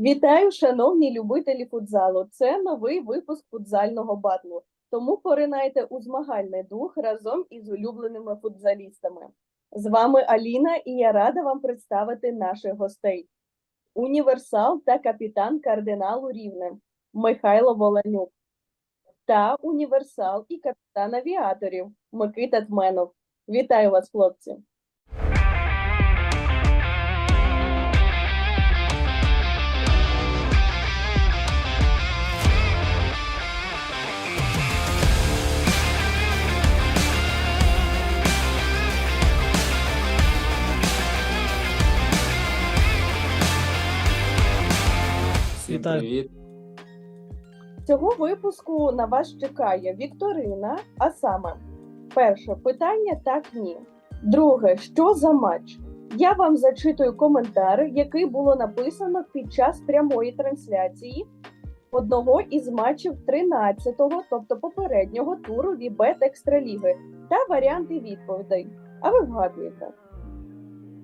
Вітаю, шановні любителі футзалу. Це новий випуск футзального батлу. Тому поринайте у змагальний дух разом із улюбленими футзалістами. З вами Аліна, і я рада вам представити наших гостей: універсал та капітан кардиналу Рівне Михайло Воланюк та універсал і капітан авіаторів Микита Тменов. Вітаю вас, хлопці! Вітаю. привіт. Цього випуску на вас чекає Вікторина, а саме перше питання так ні. Друге, що за матч? Я вам зачитую коментар, який було написано під час прямої трансляції одного із матчів 13-го, тобто попереднього туру Вібет Екстраліги, та варіанти відповідей. А ви вгадуєте.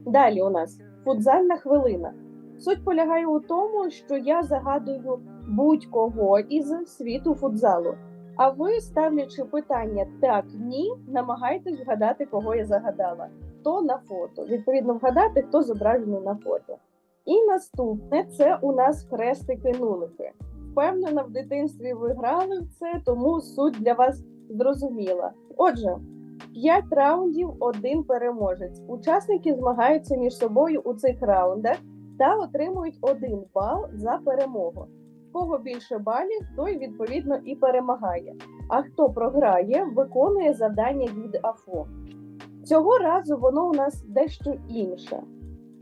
Далі у нас футзальна хвилина. Суть полягає у тому, що я загадую будь-кого із світу футзалу. А ви, ставлячи питання так, ні, намагайтесь вгадати, кого я загадала. Хто на фото. Відповідно, вгадати, хто зображений на фото. І наступне це у нас хрестики-нулики. Впевнена, в дитинстві ви грали в це, тому суть для вас зрозуміла. Отже, 5 раундів, один переможець. Учасники змагаються між собою у цих раундах та отримують один бал за перемогу. Кого більше балів, той відповідно і перемагає. А хто програє, виконує завдання від АФО. Цього разу воно у нас дещо інше.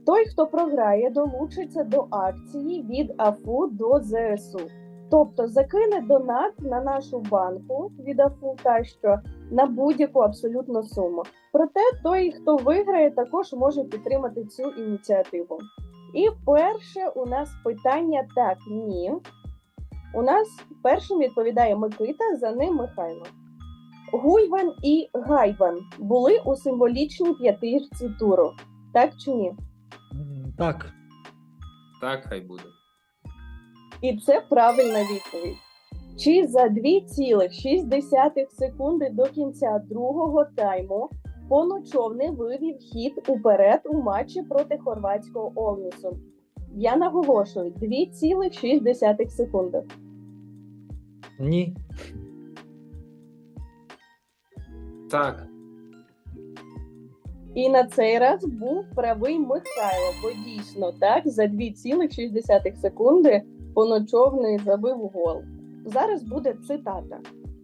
Той, хто програє, долучиться до акції від АФУ до ЗСУ. Тобто закине донат на нашу банку від АФУ та що на будь-яку абсолютно суму. Проте той, хто виграє, також може підтримати цю ініціативу. І перше у нас питання так, ні. У нас першим відповідає Микита, за ним Михайло. Гуйван і Гайван були у символічній п'ятирці туру. Так чи ні? Так, Так, хай буде. І це правильна відповідь. Чи за 2,6 секунди до кінця другого тайму поночовний вивів хід уперед у матчі проти хорватського Олнісу? Я наголошую 2,6 секунди. ні, Так, І на цей раз був правий Михайло, бо дійсно так за 2,6 секунди поночовний забив гол. Зараз буде цитата.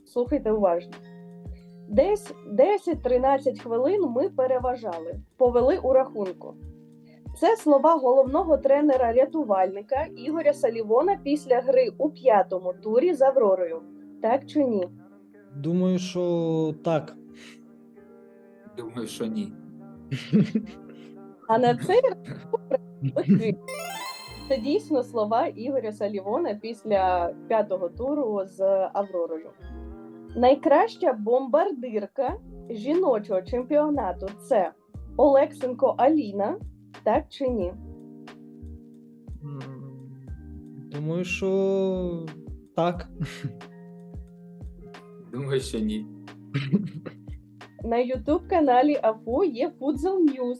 Слухайте уважно. Десь 10-13 хвилин ми переважали, повели у рахунку. Це слова головного тренера-рятувальника Ігоря Салівона після гри у п'ятому турі з Авророю. Так чи ні? думаю, що так. думаю, що ні. А на цей Окей. Це дійсно слова Ігоря Салівона після п'ятого туру з Авророю. Найкраща бомбардирка жіночого чемпіонату це Олексенко Аліна, так чи ні? Думаю, що так. Думаю, що ні. На Ютуб каналі АФУ є Futsal News.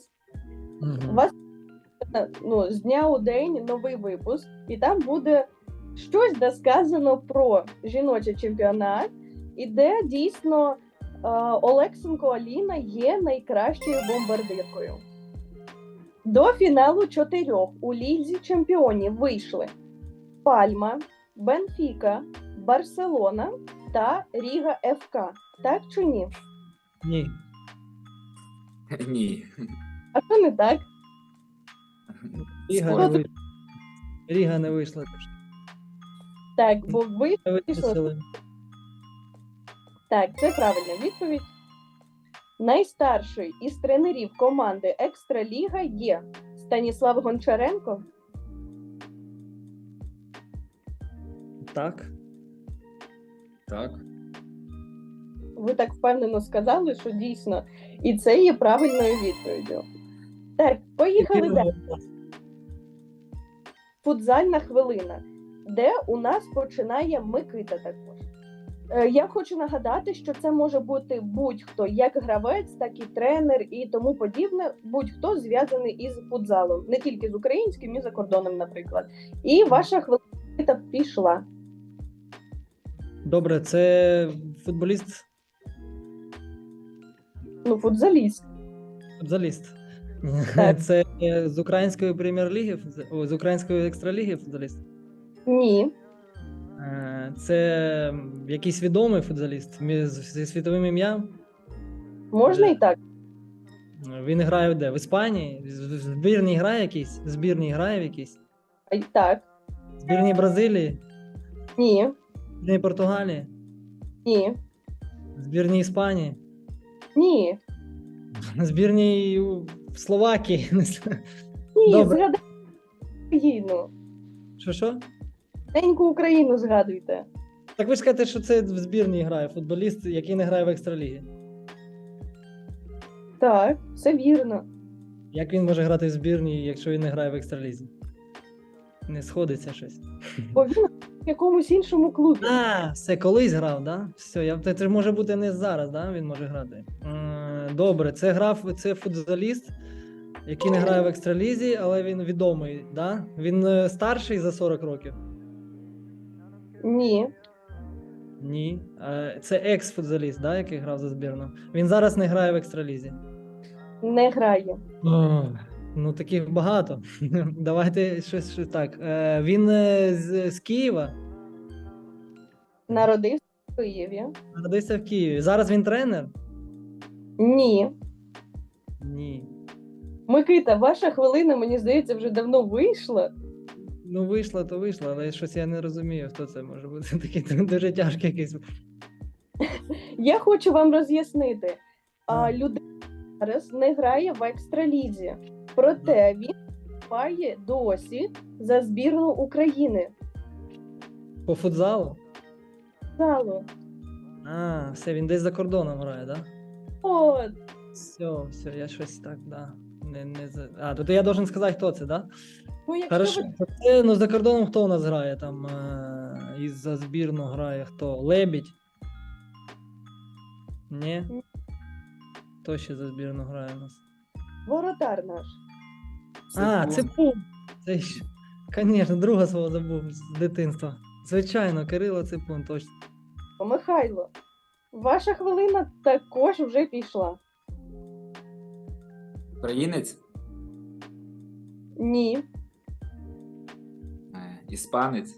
У вас ну, з дня у день новий випуск, і там буде щось де сказано про жіночий чемпіонат, і де дійсно е, Олексенко Аліна є найкращою бомбардиркою. До фіналу чотирьох у лізі чемпіонів вийшли Пальма, Бенфіка, Барселона та Ріга ФК. Так чи ні? Ні. Ні. А що не так? Ріга не вийшла. Ріга не вийшла. Так, бо ви виписали. Так, це правильна відповідь. Найстарший із тренерів команди Екстраліга є Станіслав Гончаренко. Так. Так. Ви так впевнено сказали, що дійсно, і це є правильною відповіддю. Так, поїхали далі. футзальна хвилина, де у нас починає Микита також. Е, Я хочу нагадати, що це може бути будь-хто, як гравець, так і тренер і тому подібне, будь-хто зв'язаний із футзалом, не тільки з українським, і за кордоном, наприклад. І ваша хвилина пішла. Добре, це футболіст, Ну, футзаліст. футзаліст. Так. Це з української прем'єр-ліги, з української екстраліги футболіст. Ні, Це якийсь відомий футболіст зі світовим ім'ям. можна і так. Він грає де? В Іспанії? В збірній грає якийсь? В збірній грає в якійсь? Так. В збірній Бразилії? Ні, В збірній Португалії? ні, В збірній Іспанії? ні, В збірній Словакії? Ні, Добре. згадайте Україну. Що що? Неньку Україну згадуйте. Так ви ж кажете, що це в збірній грає футболіст, який не грає в екстралігі. Так, все вірно. Як він може грати в збірній, якщо він не грає в екстралізі? Не сходиться щось. Бо він в якомусь іншому клубі. А, все колись грав, да? Все, я це може бути не зараз, да? Він може грати. Добре, це грав це футболіст, який не грає в екстралізі, але він відомий, да? Він е, старший за 40 років. Ні, Ні. Е, Це екс-футболіст, да, який грав за збірну. Він зараз не грає в екстралізі. не грає. Ну, таких багато. Давайте щось, щось так. Е, Він е, з, з Києва, Народився в Києві. народився в Києві. Зараз він тренер? Ні. Ні. Микита, ваша хвилина, мені здається, вже давно вийшла. Ну, вийшло, то вийшло, але щось я не розумію, хто це може бути. Такий дуже тяжкий якийсь. Я хочу вам роз'яснити. А людина зараз не грає в екстралізі. Проте він має досі за збірну України. По футзалу? Залу. А, все, він десь за кордоном грає, так? Да? От, Все, все, я щось так, да. Не, не. А, то я должен сказати, хто це, да? ну якщо Хорошо. ви Це, ну, за кордоном хто у нас грає? Там е- із за збірну грає хто? Лебідь? Ні? Хто ще за збірну грає у нас? воротар наш. А, Ципун. це Пум. Це ж, звісно, друга свого забув з дитинства. Звичайно, Кирило Ципун, точно. Михайло, ваша хвилина також вже пішла. Українець, Ні, Е, іспанець,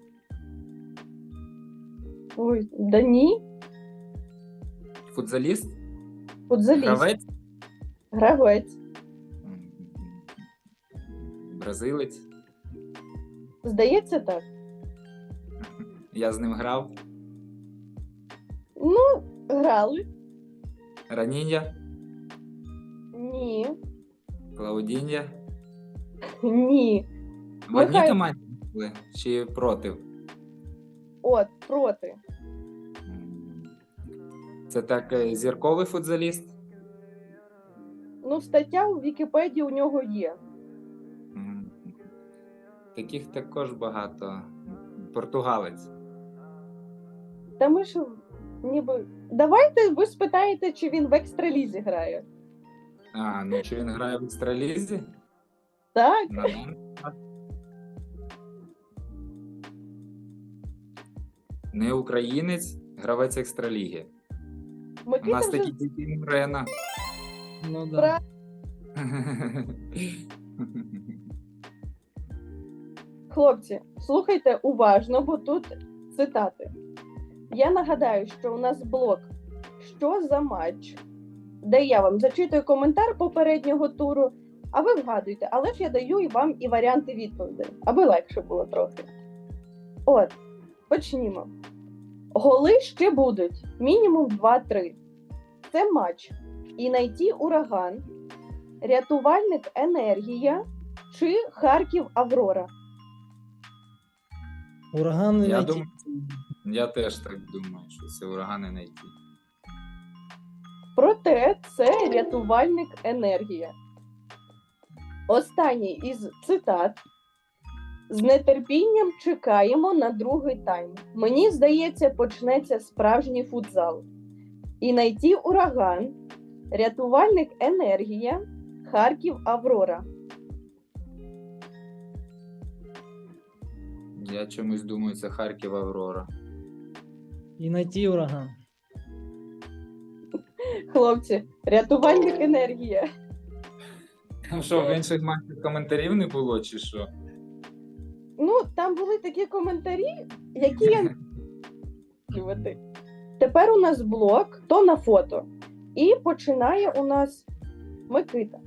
ой, да ні, футзаліст, футзаліст, гравець, гравець. Бразилець. Здається, так. Я з ним грав. Ну, грали. Раніння, Ні, Клаудіння. ні. В одній Михайло. команді були чи проти? От, проти. М, Це так е, зірковий футзаліст. Ну, стаття у Вікіпедії у нього є. М, Таких також багато. Португалець. Та ми ж ніби. Давайте ви спитаєте, чи він в екстралізі грає. А, ну чи він грає в екстралізі? Так, На даний час. Не українець, гравець екстраліги. У Микита нас вже такі діти Мурена. Ну да. Хлопці, слухайте уважно, бо тут цитати. Я нагадаю, що у нас блок Що за матч? Де я вам зачитую коментар попереднього туру, а ви вгадуйте, але ж я даю і вам і варіанти відповідей, аби легше було трохи. От, почнімо. Голи ще будуть мінімум 2-3. Це матч. І найти ураган, рятувальник енергія чи Харків Аврора. Ураган не Я найти. думаю, я теж так думаю, що це урагани знайти. Проте це рятувальник енергія. Останній із цитат З нетерпінням чекаємо на другий тайм. Мені здається, почнеться справжній футзал. І найти ураган, рятувальник енергія, Харків Аврора. Я чомусь думаю, це Харків Аврора. І найти ураган. Хлопці, рятувальник енергія. Там що, в інших матчах коментарів не було, чи що? Ну, там були такі коментарі, які я не. Тепер у нас блок то на фото. І починає у нас Микита.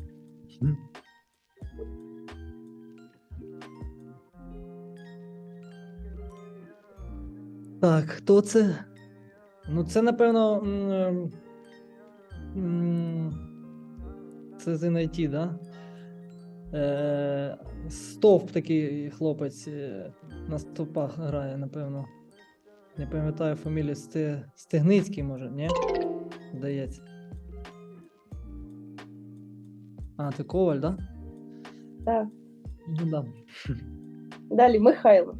Так, хто це? Ну, це, напевно. м, Це з NIT, да? Е, стовп такий хлопець е, на стовпах грає, напевно. Не пам'ятаю фамілію Сте... Стегницький, може, ні? Здається. А, це Коваль, да? Так. Ну, да. Далі Михайло.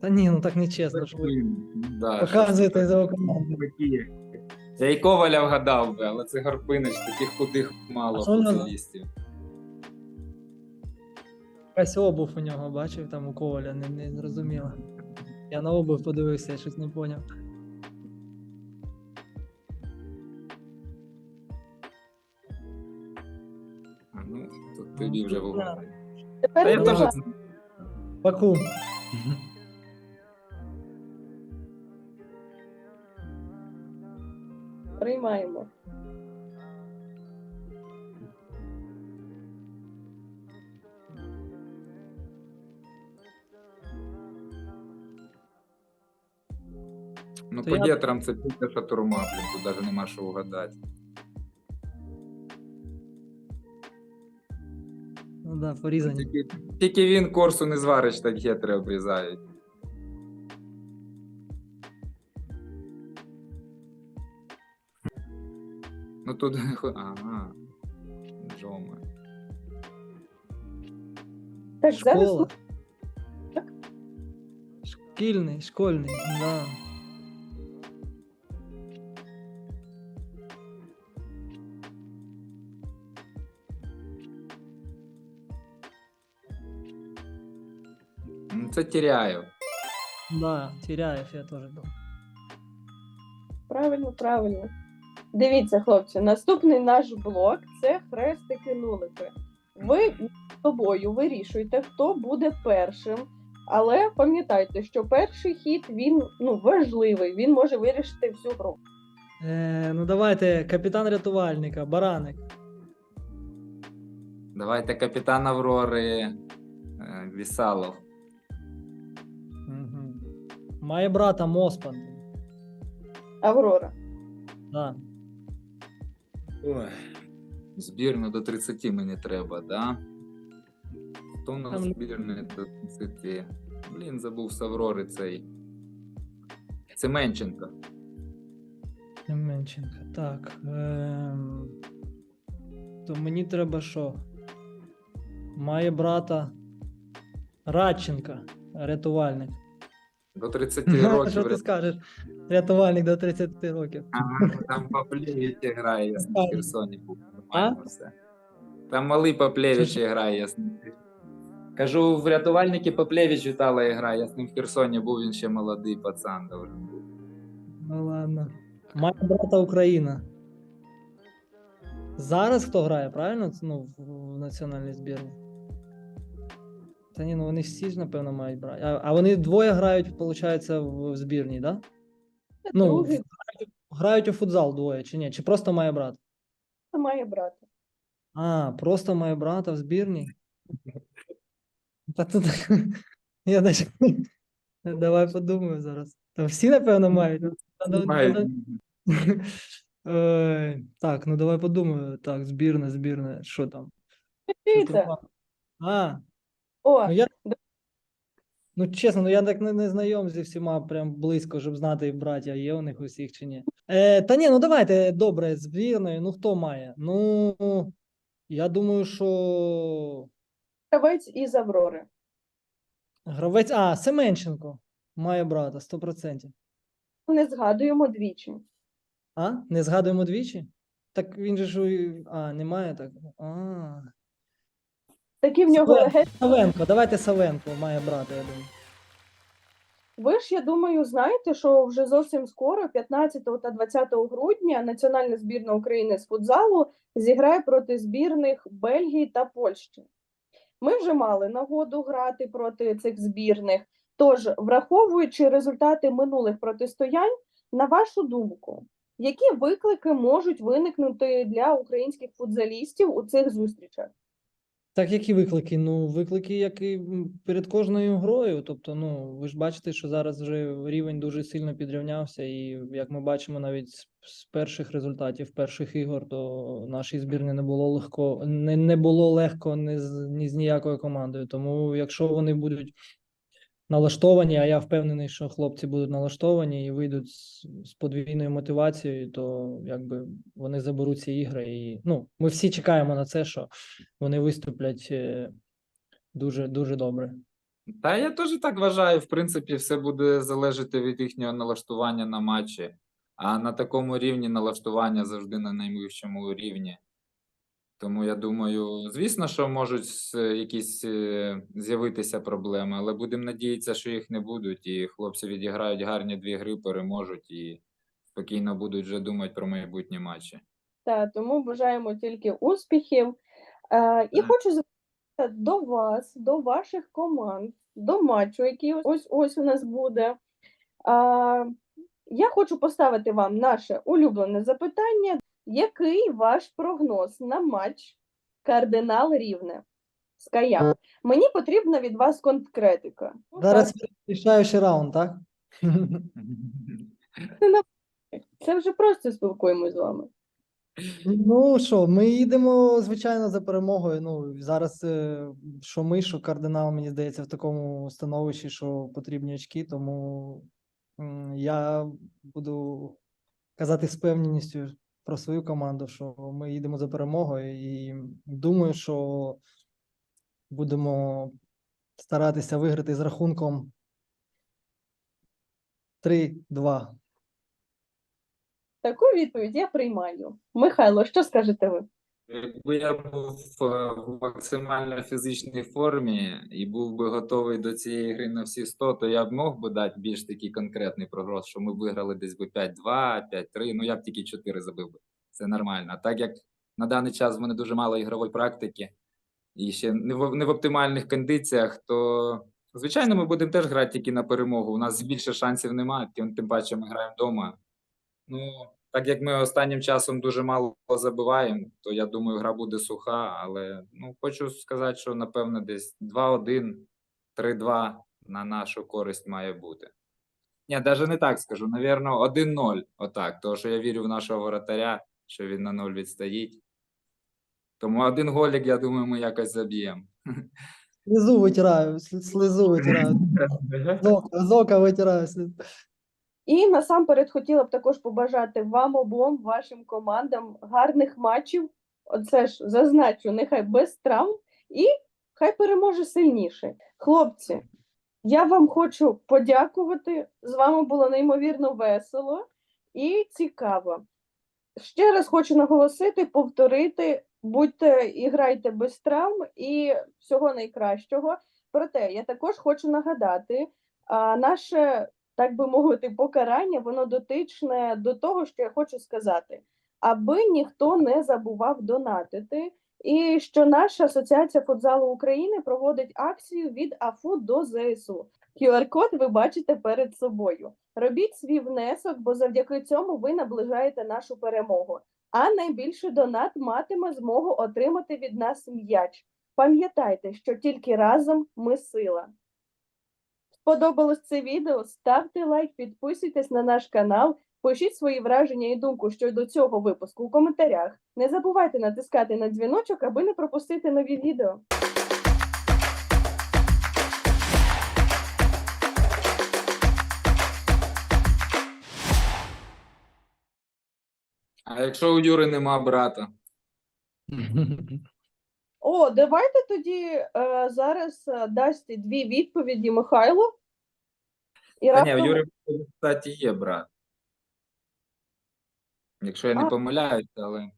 Та ні, ну так не чесно. що ви Да, Показуєте за команду. Я і Коваля вгадав би, але це Гарпинич, таких худих мало футболістів. Якась обув у нього бачив там у Коваля, не, не зрозуміло. Я на обув подивився, я щось не поняв. Ну, тут тобі вже вгадав. Тепер я теж. Баку. приймаємо. Ну, То по я- дітрам це тільки шатурма, блін, тут навіть нема що вгадати. Ну да, порізані. Тільки, тільки він корсу не звариш, так гетри обрізають. тут. Ага. Джома. Так, зараз Школа. Шкільний, школьний, да. Ну, Це Тіряєв. Да, Теряєв я теж був. правильно, правильно. Дивіться, хлопці, наступний наш блок це хрестики нулики. Ви між собою вирішуєте, хто буде першим. Але пам'ятайте, що перший хід він ну важливий, він може вирішити всю гру. Е, ну давайте, капітан рятувальника, бараник. Давайте капітан Аврори е, Вісалов. Угу. Має брата Моспан. Аврора. Да. Ой. Збірну до 30 мені треба, да? Хто у нас Там- збірний до 30? Блін, забув з Аврори цей. Семенченко. Семенченко. Так. Ем... То мені треба що? Має брата Радченка, рятувальник. До 30 Що років. ти скажеш? Рятувальник до 30 років. Ага, там Поплєвич грає, я в. Херсоні був. А? Нормально все. Там малий Поплєвич Що грає, я з ним. Кажу, в рятувальники Поплєвич Вітала грає, я з ним в Херсоні був, він ще молодий пацан должен був. Ну ладно. Має брата Україна. Зараз хто грає, правильно? Ну, в, в національній збірні. Та ні, ну вони всі ж, напевно, мають брати. А, а вони двоє грають, виходить, в, в збірній, так? Да? Ну, грають, грають у футзал двоє, чи ні? Чи просто має брат? має брати. А, просто має брата в. Та тут я навіть... Давай подумаю зараз. Та всі, напевно, мають. Мають. надо- Е, Так, ну давай подумаю. Так, збірна, збірна. Що там? Там? А, О, ну я. Ну, чесно, ну я так не, не знайом зі всіма прям близько, щоб знати, браття є у них усіх чи ні. Е, та ні, ну давайте добре, збірною. Ну хто має? Ну, я думаю, що Гравець із Аврори. гравець. А, Семенченко має брата, 100%. Не згадуємо двічі. А? Не згадуємо двічі? Так він же ж. у- А, немає так. А. Такі в нього Савенко. Савенко, давайте Савенко має брата, я думаю. Ви ж, я думаю, знаєте, що вже зовсім скоро, 15 та 20 грудня, національна збірна України з футзалу зіграє проти збірних Бельгії та Польщі. Ми вже мали нагоду грати проти цих збірних. Тож, враховуючи результати минулих протистоянь, на вашу думку, які виклики можуть виникнути для українських футзалістів у цих зустрічах? Так, які виклики? Ну, виклики, як і перед кожною грою. Тобто, ну, ви ж бачите, що зараз вже рівень дуже сильно підрівнявся, і як ми бачимо, навіть з, перших результатів перших ігор, то нашій збірні не було легко, не, не було легко ні з, ні з ніякою командою. Тому, якщо вони будуть налаштовані, а я впевнений, що хлопці будуть налаштовані і вийдуть з, з подвійною мотивацією, то якби вони заберуть ці ігри. І ну, ми всі чекаємо на це, що вони виступлять е, дуже дуже добре. Та я теж так вважаю. В принципі, все буде залежати від їхнього налаштування на матчі. А на такому рівні налаштування завжди на найвищому рівні. Тому я думаю, звісно, що можуть якісь е, з'явитися проблеми, але будемо надіятися, що їх не будуть, і хлопці відіграють гарні дві гри, переможуть і спокійно будуть вже думати про майбутні матчі. Та тому бажаємо тільки успіхів. Е, і Так. хочу запитати до вас, до ваших команд, до матчу, який ось ось у нас буде. Е, я хочу поставити вам наше улюблене запитання. Який ваш прогноз на матч Кардинал Рівне? Ская. Мені потрібна від вас конкретика. Ну, Зараз рішаючий раунд, так? Це вже просто спілкуємось з вами. Ну що, ми їдемо, звичайно, за перемогою. Ну, зараз е, що ми, що кардинал, мені здається, в такому становищі, що потрібні очки, тому я буду казати з певністю про свою команду, що ми їдемо за перемогою, і думаю, що будемо старатися виграти з рахунком 3-2. Таку відповідь я приймаю. Михайло, що скажете ви? Якби я був е, в максимально фізичній формі і був би готовий до цієї гри на всі 100, то я б мог би дати більш такий конкретний прогноз, що ми виграли десь би 5-2, 5-3, ну я б тільки 4 забив би. Це нормально. А так як на даний час в мене дуже мало ігрової практики і ще не в, не в оптимальних кондиціях, то звичайно ми будемо теж грати тільки на перемогу. У нас більше шансів немає, тим, тим паче ми граємо вдома. Ну, так як ми останнім часом дуже мало забиваємо, то я думаю, гра буде суха, але ну, хочу сказати, що напевно десь 2-1, 3-2 на нашу користь має бути. Ні, навіть не так скажу, навірно, 1-0, отак, тому що я вірю в нашого воротаря, що він на 0 відстоїть. Тому один голік, я думаю, ми якось заб'ємо. Слезу витираю, слезу витираю. З ока, з ока витираю. І насамперед хотіла б також побажати вам обом, вашим командам гарних матчів. Оце ж зазначу, нехай без травм, і хай переможе сильніше. Хлопці, я вам хочу подякувати. З вами було неймовірно весело і цікаво. Ще раз хочу наголосити, повторити, будьте і грайте без травм і всього найкращого. Проте я також хочу нагадати, а, наше так би мовити, покарання, воно дотичне до того, що я хочу сказати, аби ніхто не забував донатити, і що наша асоціація футзалу України проводить акцію від АФУ до ЗСУ. QR-код ви бачите перед собою. Робіть свій внесок, бо завдяки цьому ви наближаєте нашу перемогу. А найбільший донат матиме змогу отримати від нас м'яч. Пам'ятайте, що тільки разом ми сила сподобалось це відео, ставте лайк, підписуйтесь на наш канал, пишіть свої враження і думку щодо цього випуску у коментарях. Не забувайте натискати на дзвіночок, аби не пропустити нові відео. А якщо у Юри нема брата? О, давайте тоді е, зараз е, дасть дві відповіді Михайло. І Та ні, у раптом- Юри, кстати, є брат. Якщо я не А. помиляюся, але.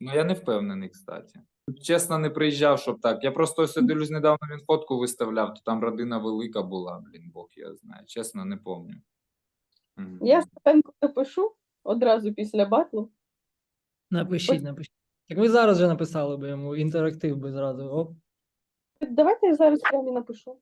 Ну, я не впевнений, кстати. Чесно, не приїжджав, щоб так. Я просто ось дивлюсь, недавно він фотку виставляв, то там родина велика була, блін, Бог я знаю. Чесно, не пам'ятаю. Мгм. Я Степенко напишу одразу після батлу. Напишіть, напишіть. Так ви зараз вже написали би йому інтерактив би зразу. Оп. Давайте я зараз прямо і напишу.